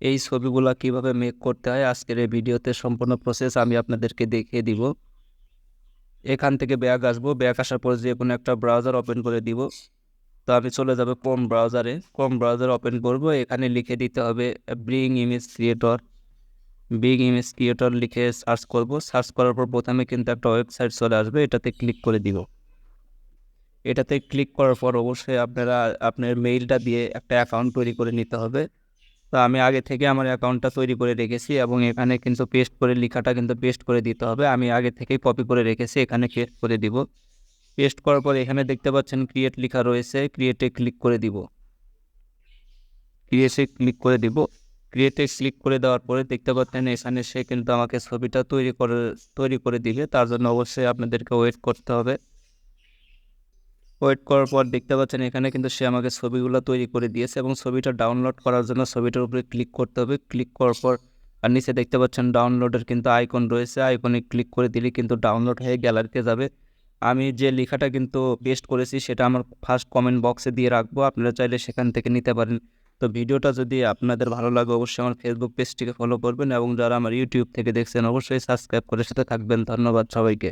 এই ছবিগুলো কীভাবে মেক করতে হয়, আজকের এই ভিডিওতে সম্পূর্ণ প্রসেস আমি আপনাদেরকে দেখিয়ে দিব। এখান থেকে ব্যাগ আসব, ব্যাগ আসার পর যে কোনো একটা ব্রাউজার ওপেন করে দিব। তো আমি চলে যাব কম ব্রাউজারে কম ব্রাউজার ওপেন করব, এখানে লিখে দিতে হবে bring image creator big image creator লিখে সার্চ করব। সার্চ করার পর প্রথমে কিন্তু একটা ওয়েবসাইট চলে আসবে, এটাতে ক্লিক করে দিব। এটাতে ক্লিক করার পর অবশ্যই আপনারা আপনার মেইলটা দিয়ে একটা অ্যাকাউন্ট তৈরি করে নিতে হবে। তো আমি আগে থেকে আমার অ্যাকাউন্টটা তৈরি করে রেখেছি এবং এখানে কিন্তু পেস্ট করে লেখাটা কিন্তু পেস্ট করে দিতে হবে। আমি আগে থেকেই কপি করে রেখেছি, এখানে পেস্ট করে দিব। পেস্ট করার পর এখানে দেখতে পাচ্ছেন ক্রিয়েট লেখা রয়েছে, ক্রিয়েটে ক্লিক করে দিব। ক্রিয়েটে ক্লিক করে দিব। ক্রিয়েটে ক্লিক করে দেওয়ার পরে দেখতে পাচ্ছেন এখানে সে কিন্তু আমাকে ছবিটা তৈরি করে তৈরি করে দিবে। তার জন্য অবশ্যই আপনাদেরকে ওয়েট করতে হবে। ওয়েট করার পর দেখতে পাচ্ছেন এখানে কিন্তু সে আমাকে ছবিগুলো তৈরি করে দিয়েছে এবং ছবিটা ডাউনলোড করার জন্য ছবিটার উপরে ক্লিক করতে হবে। ক্লিক করার পর আর নিচে দেখতে পাচ্ছেন ডাউনলোডের কিন্তু আইকন রয়েছে। আইকনে ক্লিক করে দিলে কিন্তু ডাউনলোড হয়ে গ্যালারিতে যাবে। আমি যে লেখাটা কিন্তু পেস্ট করেছি সেটা আমার ফার্স্ট কমেন্ট বক্সে দিয়ে রাখব। আপনারা চাইলে সেখান থেকে নিতে পারেন। তো ভিডিওটা যদি আপনাদের ভালো লাগে অবশ্যই আমার ফেসবুক পেজটিকে ফলো করবেন এবং যারা আমার ইউটিউব থেকে দেখছেন অবশ্যই সাবস্ক্রাইব করে সাথে থাকবেন। ধন্যবাদ সবাইকে।